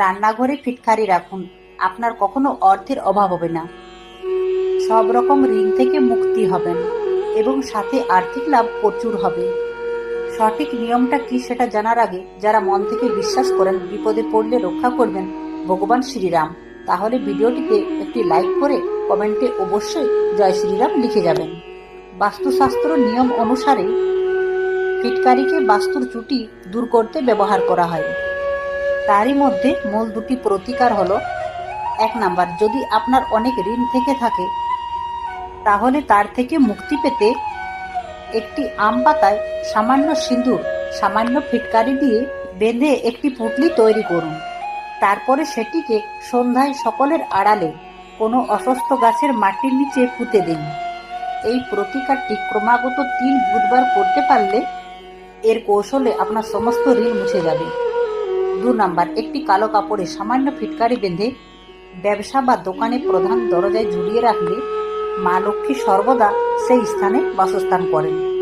রান্নাঘরে ফিটকারি রাখুন। আপনার কখনো অর্থের অভাব হবে না। সব রকম ঋণ থেকে মুক্তি হবেন এবং সাথে আর্থিক লাভ প্রচুর হবে। সঠিক নিয়মটা কি সেটা জানার আগে যারা মন থেকে বিশ্বাস করেন বিপদে পড়লে রক্ষা করবেন ভগবান শ্রীরাম। তাহলে ভিডিওটিতে একটি লাইক করে কমেন্টে অবশ্যই জয় শ্রীরাম লিখে যাবেন। বাস্তুশাস্ত্র নিয়ম অনুসারে ফিটকারিকে বাস্তুর ত্রুটি দূর করতে ব্যবহার করা হয়। তারই মধ্যে মূল দুটি প্রতিকার হলো, এক নাম্বার, যদি আপনার অনেক ঋণ থেকে থাকে, তাহলে তার থেকে মুক্তি পেতে একটি আম পাতায় সামান্য সিঁদুর, সামান্য ফিটকারি দিয়ে বেঁধে একটি পুটলি তৈরি করুন। তারপরে সেটিকে সন্ধ্যায় সকলের আড়ালে কোনো অসুস্থ গাছের মাটির নিচে পুঁতে দিন। এই প্রতিকারটি ক্রমাগত তিন বুধবার করতে পারলে এর কৌশলে আপনার সমস্ত ঋণ মুছে যাবে। দু নাম্বার, একটি কালো কাপড়ে সামান্য ফিটকারি বেঁধে ব্যবসা বা দোকানে প্রধান দরজায় ঝুলিয়ে রাখলে মা লক্ষ্মী সর্বদা সেই স্থানে বাসস্থান করেন।